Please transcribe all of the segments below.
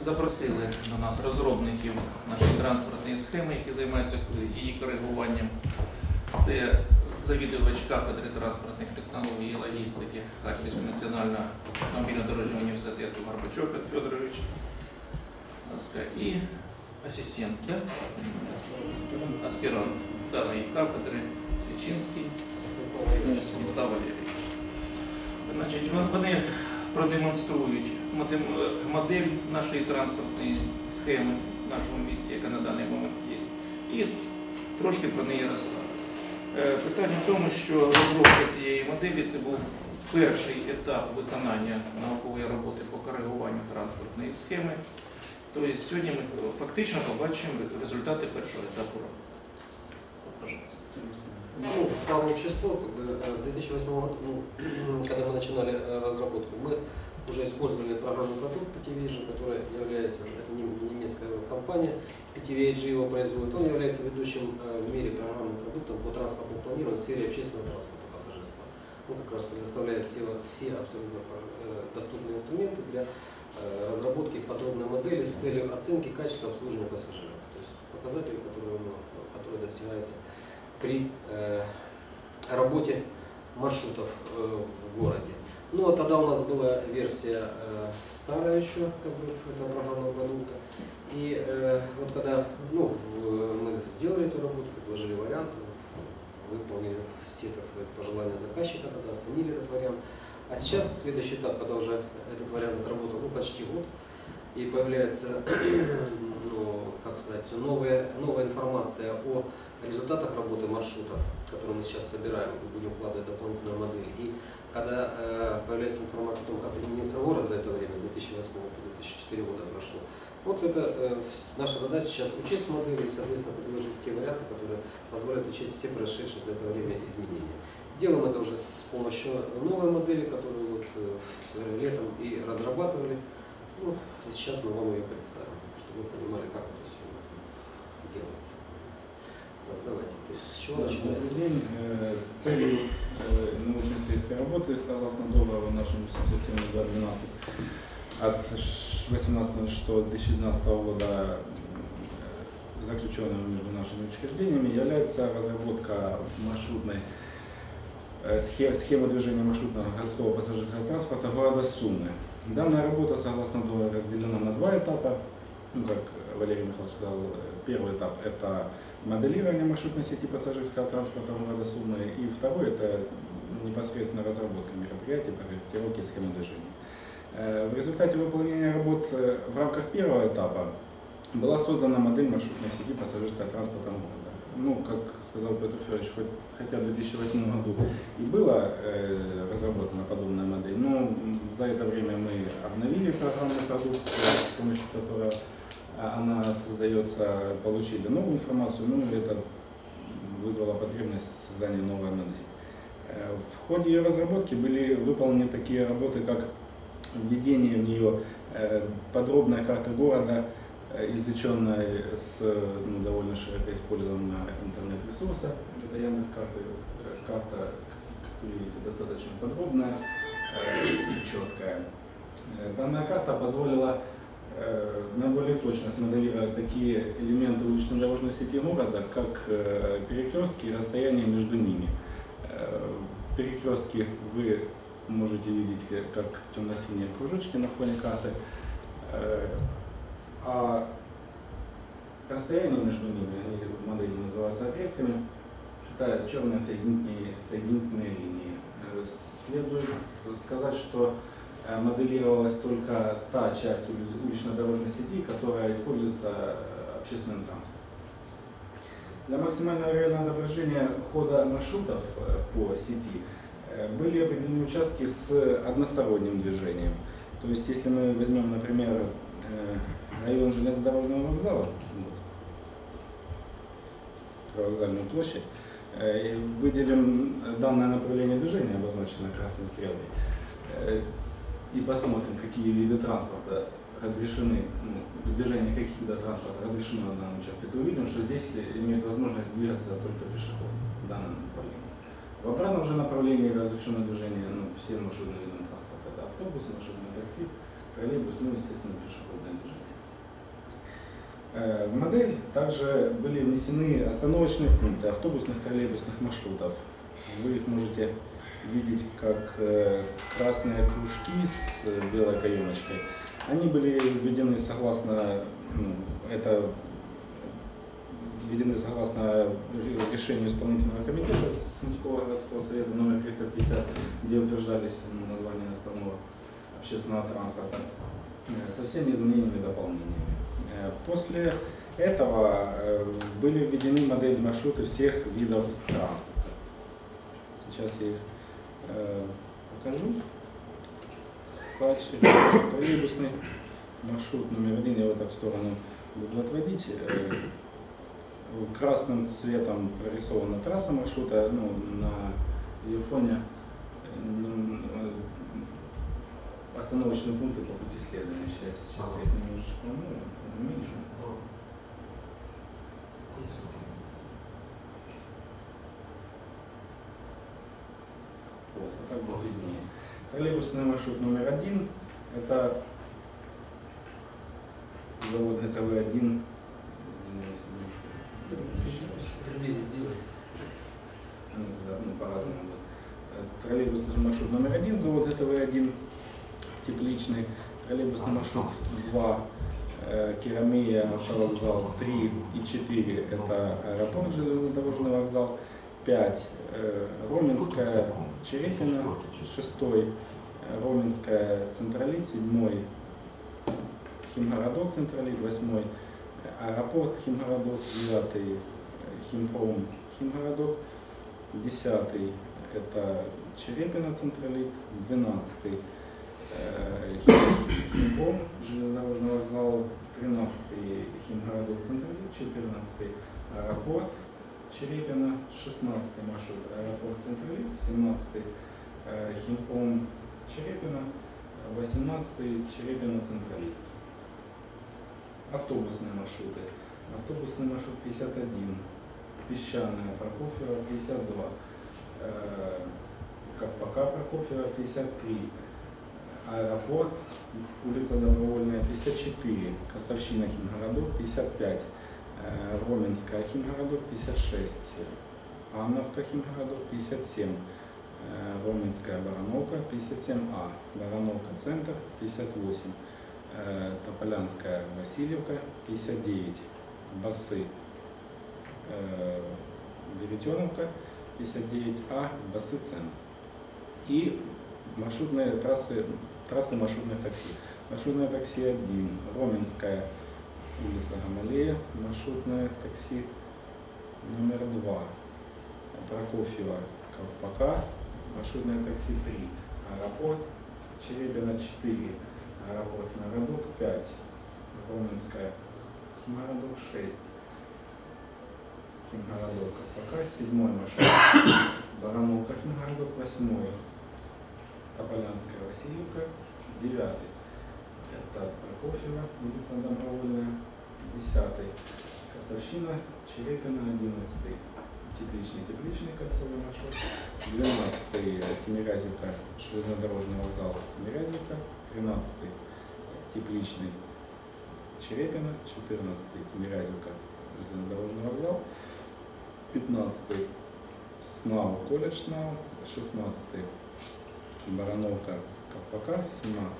запросили до нас розробників нашої транспортної схеми, які займаються її коригуванням. Це завідувач кафедри транспортних технологій і логістики Харківського національного автомобільно-дорожнього університету Горбачов Петр Федорович. І асистент, да? аспірант даної кафедри Свічинський Станіслав Валерійович. Значить, вони продемонструють модель- нашої транспортної схеми в нашому місті, яка на даний момент є, і трошки про неї розкажуть. Е, Питання в тому, що розробка цієї моделі це був перший етап виконання наукової роботи по коригуванню транспортної схеми. Тобто сьогодні ми фактично побачимо результати першого етапу роботи. Пожалуйста. Ну, бы, э, в 2008 году, ну, когда мы начинали э, разработку, мы уже использовали программный продукт PTVG, который является, это нем- немецкая компания, PTVG его производит, он является ведущим э, в мире программным продуктом по транспортному планированию в сфере общественного транспорта пассажирского. Он как раз предоставляет все, все абсолютно э, доступные инструменты для разработки подробной модели с целью оценки качества обслуживания пассажиров. То есть показатели, которые, которые достигаются при э, работе маршрутов э, в городе. Ну, а тогда у нас была версия э, старая еще, как бы, этого программного продукта. И э, вот когда ну, в- мы сделали эту работу, предложили вариант, выполнили все, так сказать, пожелания заказчика, тогда оценили этот вариант. А сейчас следующий этап, когда уже этот вариант отработал ну, почти год, и появляется, ну, как сказать, новая, новая информация о результатах работы маршрутов, которые мы сейчас собираем и будем вкладывать в дополнительную модель. И когда э, появляется информация о том, как изменился город за это время, с 2008 по 2004 года прошло, вот это э, наша задача сейчас учесть модели и, соответственно, предложить те варианты, которые позволят учесть все прошедшие за это время изменения. Делаем это уже с помощью новой модели, которую вот э, летом и разрабатывали. Ну, сейчас мы вам ее представим, чтобы вы понимали, как это все делается. Стас, давайте. То есть с чего Да, начинается? День. Э, Целью э, научно-исследовательской работы, согласно договору нашему 77.2.12 от 18.06.2012 года, э, заключенного между нашими учреждениями, является разработка маршрутной схе- схемы движения маршрутного городского пассажирского транспорта города Сумы. Данная работа, согласно договору, разделена на два этапа. Ну, как Валерий Михайлович сказал, первый этап – это моделирование маршрутной сети пассажирского транспорта города Сумы. И второй – это непосредственно разработка мероприятий, корректировки схемы движения. Э, В результате выполнения работ э, в рамках первого этапа была создана модель маршрутной сети пассажирского транспорта города. Ну, как сказал Петр Федорович, хоть, хотя в 2008 году и была э, разработана подобная модель, но за это время мы обновили программный продукт, э, с помощью которого она создается, получили новую информацию, ну и это вызвало потребность в создании новой модели. Э, В ходе ее разработки были выполнены такие работы, как введение в нее э, подробная карта города, э, извлеченная с ну, довольно широко использованного интернет-ресурса. Это Яндекс карта, как вы видите, достаточно подробная, четкая. Данная карта позволила наиболее точно смоделировать такие элементы улично-дорожной сети города, как э, перекрестки и расстояние между ними. Э, Перекрестки вы можете видеть э, как темно-синие кружочки на фоне карты, Э, а расстояние между ними, они в модели называются отрезками, это черные соединительные, соединительные линии. Э, Следует сказать, что э, моделировалась только та часть ули- улично-дорожной сети, которая используется э, общественным транспортом. Для максимального реального отображения хода маршрутов э, по сети э, были определены участки с односторонним движением. То есть, если мы возьмем, например, э, район железнодорожного вокзала, вот, привокзальную площадь, э, выделим данное направление движения, обозначенное красной стрелой, э, и посмотрим, какие виды транспорта разрешены, ну, движение каких видов транспорта разрешено на данном участке, то увидим, что здесь имеет возможность двигаться только пешеход в данном направлении. В обратном же направлении разрешено движение ну, всем маршрутным видам транспорта. Это автобус, маршрутное такси, троллейбус, ну, естественно, пешеходное движение. Э, В модель также были внесены остановочные пункты автобусных троллейбусных маршрутов. Вы их можете видеть как э, красные кружки с э, белой каемочкой. Они были введены согласно, ну, это введены согласно ре- решению исполнительного комитета Сумского городского совета номер 350, где утверждались названия основного общественного транспорта э, со всеми изменениями и дополнениями. После этого были введены модели маршруты всех видов транспорта. Сейчас я их покажу. Дальше троллейбусный маршрут номер один, я вот так в сторону буду отводить. Э, Красным цветом прорисована трасса маршрута, ну, на ее фоне э, ну, э, остановочные пункты по пути следования. Сейчас, сейчас я их немножечко ну, уменьшу. Вот, вот так будет виднее. Троллейбусный маршрут номер один – это завод ГТВ-1. Извиняюсь, немножко. Приблизить сделай. Ну, да, ну, по-разному. Э, Троллейбусный маршрут номер один, завод ГТВ-1, тепличный. Троллейбусный маршрут 2, э, Керамия, автовокзал 3 и 4 – это аэропорт, железнодорожный вокзал. 5 э, Роменская, Черепина, 6 Роменская, Централит, 7 Химгородок, Централит, 8 аэропорт Химгородок, 9 Химпром, Химгородок, 10 это Черепина, Централит, 12 э, Хим- Химпром, железнодорожный вокзал, 13 Химгородок, Централит, 14 аэропорт, Черепина, 16 маршрут аэропорт Централит, 17 э, Химпром, Черепина, 18 Черепина, Централит. Автобусные маршруты. Автобусный маршрут 51, Песчаная, Прокофьева 52, э, Ковпака, Прокофьева 53, Аэропорт, улица Добровольная 54, Красовщина, Химгородок 55, э, Роменская, Химгородок 56, Анновка, Химгородок 57, э, Роменская, Барановка 57А, Барановка, Центр 58, э, Тополянская, Васильевка 59, Басы, э, Веретеновка 59А, Басы, Центр. И маршрутные трассы, трассы маршрутных такси. Маршрутное такси 1, Роменская, улица Гамалея, маршрутное такси номер 2, Прокофьева, Ковпака, маршрутное такси 3, аэропорт, Черепина 4, аэропорт Химгородок 5, Роменская, Химгородок 6, Химгородок, Ковпака 7 маршрут, Барановка, Химгородок 8, Тополянская, Васильевка 9, это Прокофьева, улица Добровольная, 10 Красовщина, Черепина, 11 Тепличный, Тепличный, кольцевой маршрут, 12 Тимирязевка, железнодорожный вокзал Тимирязевка, 13 Тепличный, Черепина, 14 Тимирязевка, железнодорожный вокзал, 15 СНАУ, колледж СНАУ, 16 Барановка, Ковпака, 17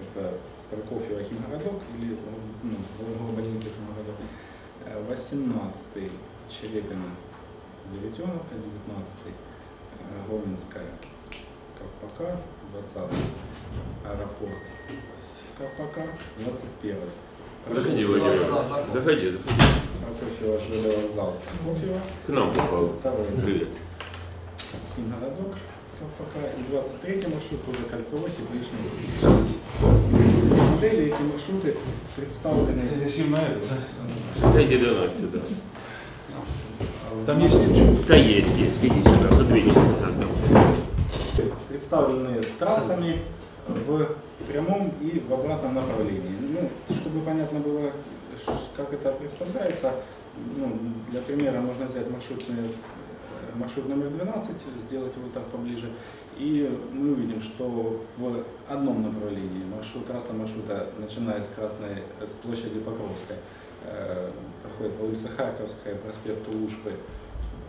это Прокофьева, Химгородок или ну, больница Химгородок, Э, 18 Черепина, Веретеновка, 19 э, Роменская, Ковпака, 20 аэропорт Ковпака, 21 Заходи, Владимир. Заходи, заходи. Прокофьева, железовокзал Прокофьева, К нам попал. 22 Привет. Химгородок, Ковпака и 23 маршрут уже кольцевой тепличный. Модели эти маршруты представлены Сидим на это, да? Зайди до нас сюда. Там есть ничего. Да есть, есть. Иди сюда, там. представлены трассами в прямом и в обратном направлении. Ну, чтобы понятно было, как это представляется, ну, для примера можно взять маршрутный, э, маршрут номер 12, сделать его так поближе, и мы увидим, что в одном направлении маршрут, трасса маршрута, начиная с Красной, с площади Покровской, э, проходит по улице Харьковская, проспекту Ушпы,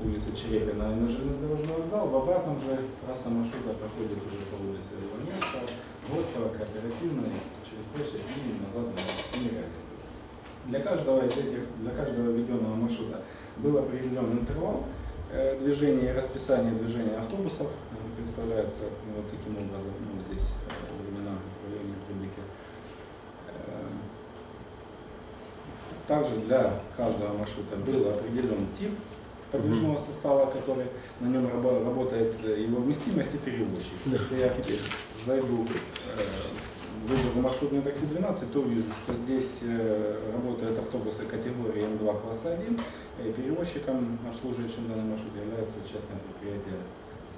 улице Черепина и на железнодорожный вокзал. В обратном же трасса маршрута проходит уже по улице Иваневского, Горького, Кооперативной, через площадь и назад на Тимирязева. Для каждого из этих, для каждого введенного маршрута был определен интервал э, движения и расписание движения автобусов. Э, Представляется ну, вот таким образом, ну, здесь э, времена в районе прибытия. Э, Также для каждого маршрута был определен тип подвижного состава, который на нем рабо- работает э, его вместимость и перевозчик. Если я теперь зайду, э, выберу маршрутное такси 12, то увижу, что здесь э, работают автобусы категории М2 класса 1, и перевозчиком, обслуживающим данный маршрут, является частное предприятие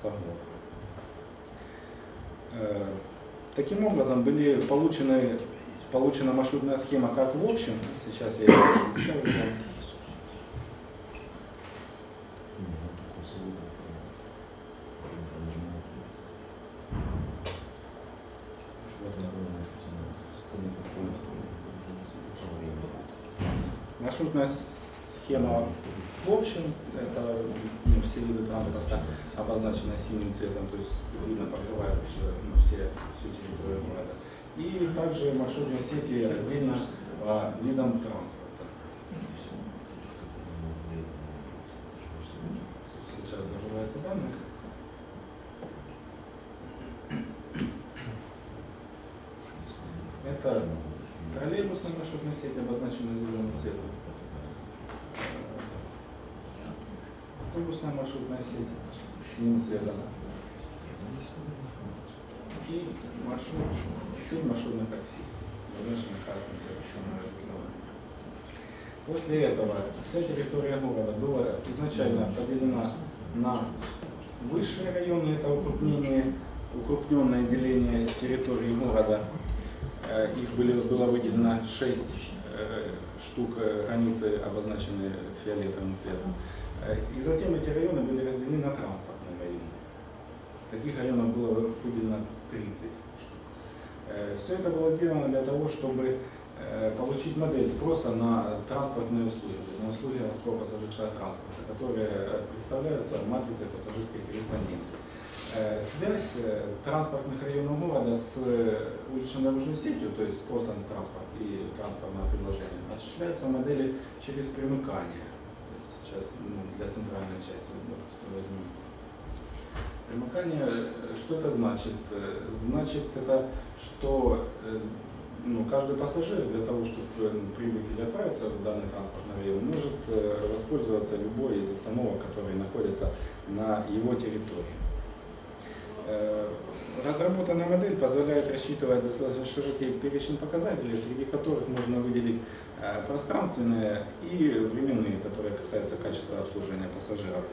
САГО. Таким образом, были получены, получена маршрутная схема как в общем, сейчас я ее. Маршрутная схема в общем, это ну, все виды транспорта обозначены синим цветом, то есть видно покрывает ну, все, всю территорию. И также маршрутные сети отдельно по видам транспорта. Сейчас загружаются данные. Это троллейбусная маршрутная сеть обозначена зеленым цветом. Автобусная маршрутная сеть синим цветом. И маршрут, сеть маршрутных такси, обозначена красным цветом. После этого вся территория города была изначально поделена на высшие районы, это укрупнение, укрупненное деление территории города. Э, Их были, было выделено 6 штук э, границы, обозначенные фиолетовым цветом. Э, И затем эти районы были разделены на транспортные районы. Таких районов было выделено 30 штук. Все это было сделано для того, чтобы э, получить модель спроса на транспортные услуги, то есть на услуги городского пассажирского транспорта, которые э, представляются матрицей пассажирской корреспонденции. Э, Связь э, транспортных районов города с э, улично-дорожной сетью, то есть спроса на транспорт и транспортное предложение, осуществляется в модели через примыкание. Сейчас ну, для центральной части, допустим, возьмем. Примыкание, э, что это значит? Э, Значит это, что э, ну, каждый пассажир для того, чтобы прибыть или отправиться в данный транспортный район, может воспользоваться любой из остановок, которые находятся на его территории. Разработанная модель позволяет рассчитывать достаточно широкий перечень показателей, среди которых можно выделить пространственные и временные, которые касаются качества обслуживания пассажиров.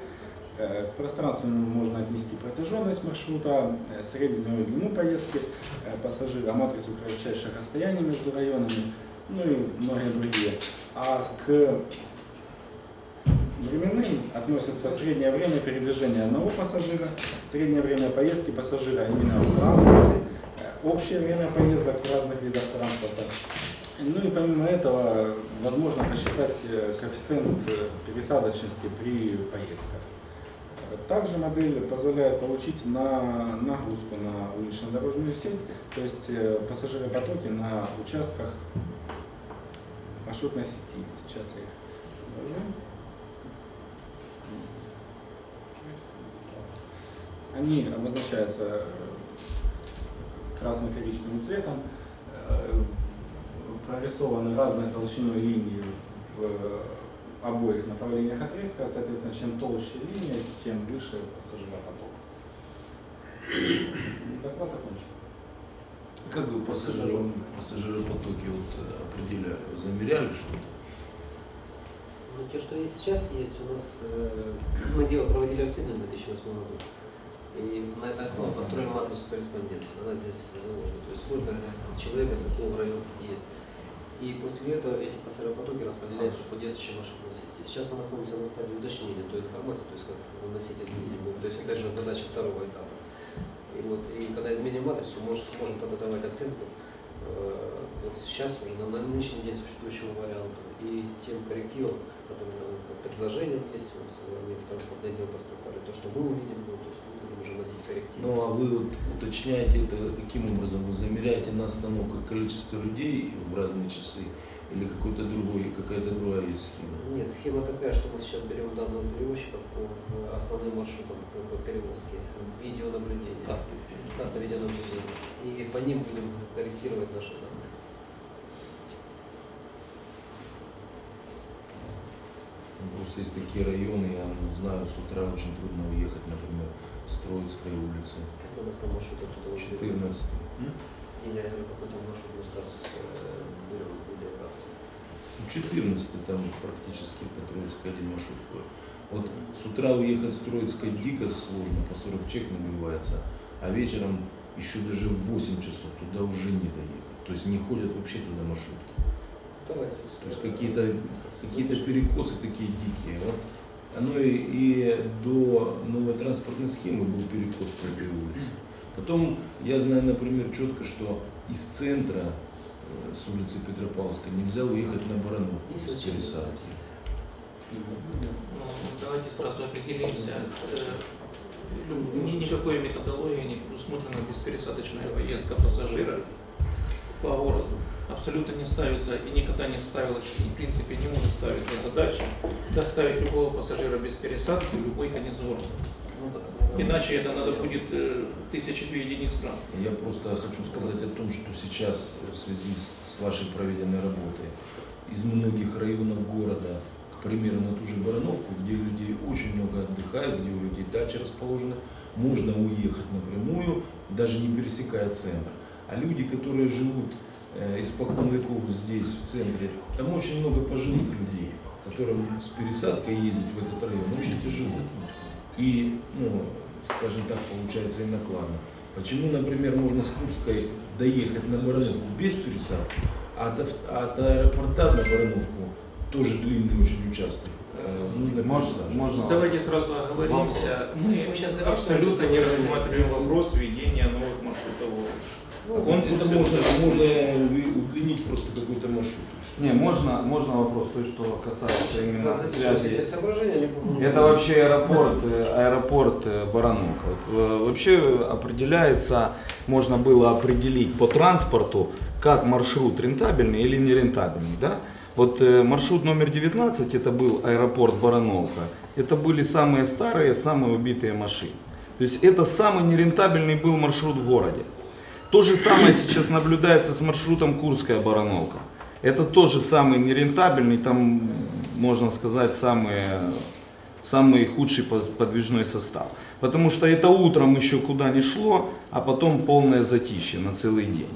Э, К пространственному можно отнести протяженность маршрута, э, среднюю длину поездки э, пассажира, матрицу кратчайших расстояний между районами, ну и многие другие. А к временным относятся среднее время передвижения одного пассажира, среднее время поездки пассажира именно в транспорте, э, общее время поездок в разных видах транспорта. Ну и помимо этого возможно посчитать э, коэффициент э, пересадочности при поездках. Также модель позволяет получить на нагрузку на улично-дорожную сеть, то есть э, пассажиропотоки на участках маршрутной сети. Сейчас я их покажу. Они обозначаются э, красно-коричневым цветом, э, прорисованы разной толщиной линии в обоих направлениях отрезка. Соответственно, чем толще линия, тем выше пассажиропоток. Доклад окончен. Как вы пассажиры, пассажиропотоки вот э, определяли? Замеряли что-то? Ну, те, что есть сейчас, есть у нас, э, мы дело проводили оценку в 2008 году. И на этой основе построили матрицу корреспонденции. Она здесь заложена. То есть сколько человек из какого района едет. И после этого эти пассажиропотоки распределяются по действующей маршрутной сети. Сейчас мы находимся на стадии уточнения той информации, то есть как вносить изменения будут. То есть это же задача второго этапа. И вот, и когда изменим матрицу, может, сможем тогда давать оценку э, вот сейчас уже на, на нынешний день существующему варианту и тем коррективам, которые по предложениям есть, вот, они в транспортное дело поступали, то, что мы увидим, ну, то есть мы будем уже носить коррективы. Ну а вы вот уточняете это каким образом? Вы замеряете на остановках количество людей в разные часы или какой-то другой, какая-то другая есть схема? Нет, схема такая, что мы сейчас берем данного перевозчика по э, основным маршрутам по, по перевозке, видеонаблюдение, карта видеонаблюдения, и по ним будем корректировать наши данные. Просто есть такие районы, я ну, знаю, с утра очень трудно уехать, например, с Троицкой улицы, Как у нас на маршруте тут уже 14. И я говорю, какой-то маршрут мы Стас э, берем видеокарту. Ну, 14 там практически по Троицкой один маршрут ходит. Вот с утра уехать с Троицкой дико сложно, по 40 чек набивается, а вечером еще даже в 8 часов туда уже не доехать. То есть не ходят вообще туда маршрутки. Давайте. То есть какие-то какие-то перекосы такие дикие. Вот. Оно и, и до новой транспортной схемы был перекос по этой улице. Потом я знаю, например, четко, что из центра э, с улицы Петропавловска нельзя уехать на Баранов вот чем пересадки. Ну, давайте сразу определимся. Э, ни- Никакой методологии не предусмотрена беспересадочная поездка пассажира по городу. Абсолютно не ставится и никогда не ставилась, и в принципе не может ставиться задача доставить любого пассажира без пересадки в любой конец города. Ну, Иначе это надо будет э, тысячи две единиц транспорта. Я просто хочу сказать о том, что сейчас в связи с, вашей проведенной работой из многих районов города, к примеру, на ту же Барановку, где людей очень много отдыхает, где у людей дачи расположены, можно уехать напрямую, даже не пересекая центр. А люди, которые живут э, испокон веков здесь, в центре, там очень много пожилых людей, которым с пересадкой ездить в этот район очень тяжело. И, ну, скажем так, получается и накладно. Почему, например, можно с Курской доехать на Барановку без пересадки, а от, от аэропорта на Барановку тоже длинный очень участок. э, Нужно Можно, можно. Давайте сразу оговоримся. Мы Мы сейчас абсолютно не рассматриваем вопрос введения. Ну, Он это можно, можно удлинить просто какой-то маршрут. Не, можно, можно вопрос, то, что касается именно связи. Это вообще аэропорт, э, аэропорт э, Барановка. Э, Вообще определяется, можно было определить по транспорту, как маршрут рентабельный или нерентабельный. Да? Вот маршрут номер 19, это был аэропорт Барановка, это были самые старые, самые убитые машины. То есть это самый нерентабельный был маршрут в городе. То же самое сейчас наблюдается с маршрутом Курская Барановка. Это тоже самый нерентабельный, там, можно сказать, самый, самый худший по- подвижной состав. Потому что это утром еще куда не шло, а потом полное затишье на целый день.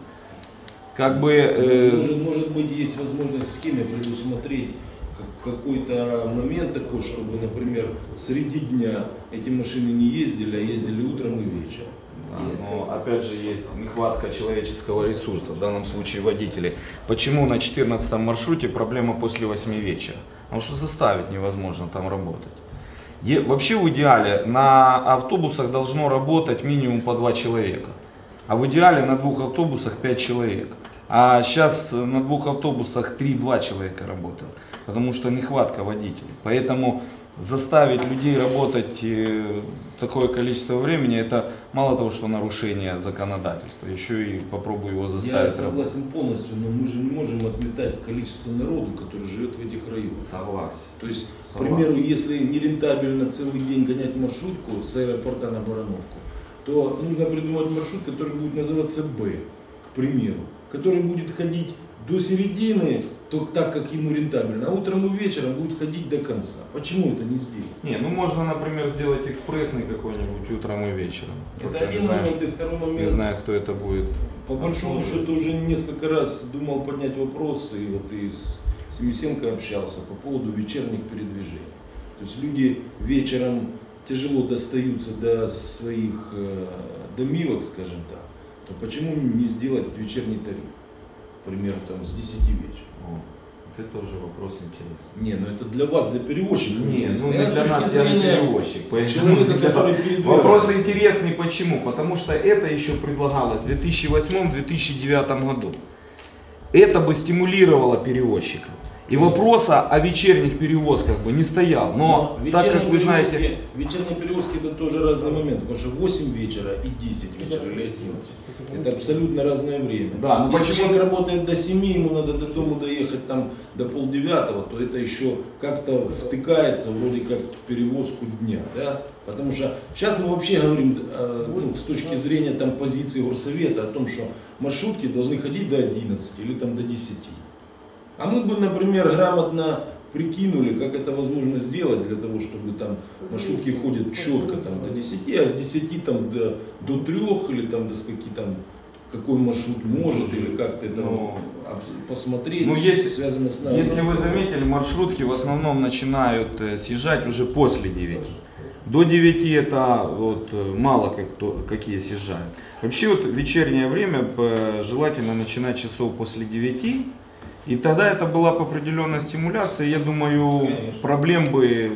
Как бы... э, Может, может быть, есть возможность в схеме предусмотреть как- какой-то момент такой, чтобы, например, среди дня эти машины не ездили, а ездили утром и вечером. Да, но опять же есть нехватка человеческого ресурса, в данном случае водителей. Почему на 14 маршруте проблема после 8 вечера? Потому что заставить невозможно там работать. Е- вообще в идеале на автобусах должно работать минимум по 2 человека. А в идеале на двух автобусах 5 человек. А сейчас на двух автобусах 3-2 человека работают. Потому что нехватка водителей. Поэтому заставить людей работать э, такое количество времени, это мало того, что нарушение законодательства, еще и попробую его Я заставить работать. согласен полностью, но мы же не можем отметать количество народу, который живет в этих районах. Согласен. То есть, к Согласен. примеру, если нерентабельно целый день гонять маршрутку с аэропорта на Барановку, то нужно придумать маршрут, который будет называться Б, к примеру, который будет ходить до середины, то так как ему рентабельно, а утром и вечером будет ходить до конца. Почему это не сделать? Не, ну можно, например, сделать экспрессный какой-нибудь утром и вечером. Это Только один не, знаю, момент, и второй не момент. знаю, кто это будет. По большому счету уже несколько раз думал поднять вопрос, и вот и с Семисенко общался по поводу вечерних передвижений. То есть люди вечером тяжело достаются до своих э, домивок, скажем так, то почему не сделать вечерний тариф? Примеру, там с 10 вечера. О, это тоже вопрос интересный. Не, ну это для вас, для перевозчика. Не, интересно. ну не для нас, я не Человека, который передвигается. Вопрос интересный почему? Потому что это еще предлагалось в 2008-2009 году. это бы стимулировало перевозчиков. И вопроса о вечерних перевозках бы не стоял. Но так как вы знаете, вечерние перевозки это тоже разный момент, потому что 8 вечера и 10 вечера или 11 это абсолютно разное время. Да, ну Если почему- человек работает до 7, ему надо до дома доехать там до полдевятого, то это еще как-то втыкается вроде как в перевозку дня, да? Потому что сейчас мы вообще говорим э, ну, с точки зрения там позиции горсовета о том, что маршрутки должны ходить до 11 или там до 10. А мы бы, например, грамотно прикинули, как это возможно сделать для того, чтобы там маршрутки ходят четко там до 10, а с 10 там до, до 3 или там до скольки там какой маршрут может или как-то это Ну, посмотреть, ну, если- связано с нами. если вы заметили, маршрутки в основном начинают э, съезжать уже после 9. До 9 это вот э, мало как кто, какие съезжают. Вообще вот вечернее время э, желательно начинать часов после 9. И тогда это была бы определенная стимуляция. Я думаю, Конечно. проблем бы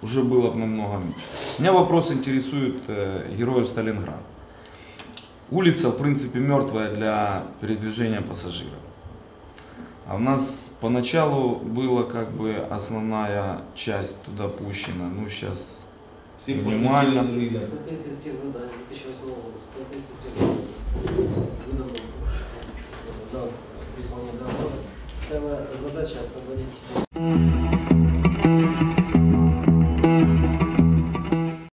уже было бы намного меньше. Меня вопрос интересует э, героев Сталинграда. Улица, в принципе, мертвая для передвижения пассажиров. А у нас поначалу была как бы основная часть туда пущена. Ну, сейчас Все минимально. В поставлена задача освободить.